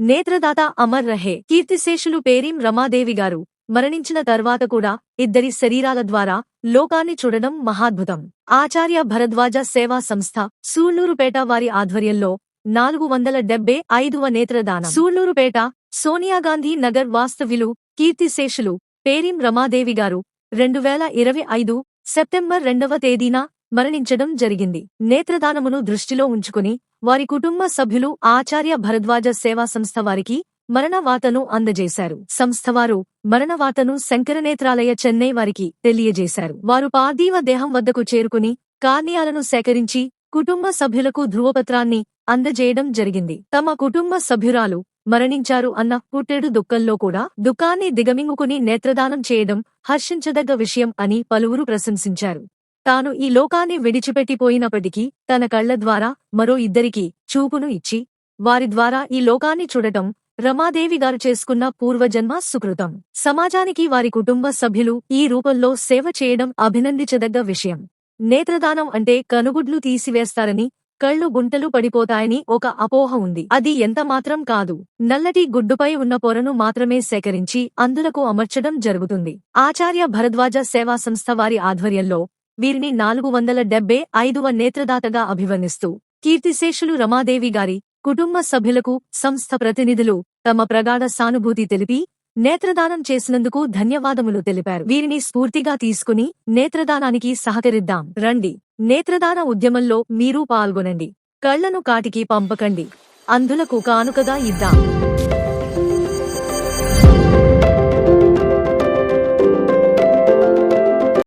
నేత్రదాత అమర్ రహే కీర్తిశేషులు పేరీం రమాదేవి గారు. మరణించిన తర్వాత కూడా ఇద్దరి శరీరాల ద్వారా లోకాన్ని చూడడం మహాద్భుతం. ఆచార్య భరద్వాజ సేవా సంస్థ సూళ్ళూరుపేట వారి ఆధ్వర్యంలో నాలుగు వందల డెబ్బే ఐదువ నేత్రదానం. సూళ్ళూరుపేట సోనియాగాంధీ నగర్ వాస్తవ్యులు కీర్తిశేషులు పేరీం రమాదేవి గారు. రెండు వేల ఇరవై ఐదు సెప్టెంబర్ రెండవ తేదీన మరణించడం జరిగింది. నేత్రదానమును దృష్టిలో ఉంచుకుని వారి కుటుంబ సభ్యులు ఆచార్య భరద్వాజ సేవా సంస్థ వారికి మరణవాతను అందజేశారు. సంస్థవారు మరణవాతను శంకరనేత్రాలయ చెన్నై వారికి తెలియజేశారు. వారు పార్థీవ దేహం వద్దకు చేరుకుని కార్నియాలను సేకరించి కుటుంబ సభ్యులకు ధృవపత్రాన్ని అందజేయడం జరిగింది. తమ కుటుంబ సభ్యురాలు మరణించారు అన్న పుట్టెడు దుఃఖంలో కూడా దుఃఖాన్ని దిగమింగుకుని నేత్రదానం చేయడం హర్షించదగ్గ విషయం అని పలువురు ప్రశంసించారు. తాను ఈ లోకాన్ని విడిచిపెట్టిపోయినప్పటికీ తన కళ్ళ ద్వారా మరో ఇద్దరికి చూపును ఇచ్చి వారి ద్వారా ఈ లోకాన్ని చూడటం రమాదేవి గారు చేసుకున్న పూర్వజన్మ సుకృతం. సమాజానికి వారి కుటుంబ సభ్యులు ఈ రూపంలో సేవ చేయడం అభినందించదగ్గ విషయం. నేత్రదానం అంటే కనుగుడ్లు తీసివేస్తారని కళ్ళు గుంటలు పడిపోతాయని ఒక అపోహ ఉంది. అది ఎంత మాత్రం కాదు. నల్లటి గుడ్డుపై ఉన్న పొరను మాత్రమే సేకరించి అందులకు అమర్చడం జరుగుతుంది. ఆచార్య భరద్వాజ సేవా సంస్థ వారి ఆధ్వర్యంలో వీరిని నాలుగు వందల డెబ్బై ఐదువ నేత్రదాతగా అభివర్ణిస్తూ కీర్తిశేషులు రమాదేవి గారి కుటుంబ సభ్యులకు సంస్థ ప్రతినిధులు తమ ప్రగాఢ సానుభూతి తెలిపి నేత్రదానం చేసినందుకు ధన్యవాదములు తెలిపారు. వీరిని స్ఫూర్తిగా తీసుకుని నేత్రదానానికి సహకరిద్దాం. రండి. నేత్రదాన ఉద్యమంలో మీరు పాల్గొనండి. కళ్ళను కాటికి పంపకండి. అంధులకు కానుకగా ఇద్దాం.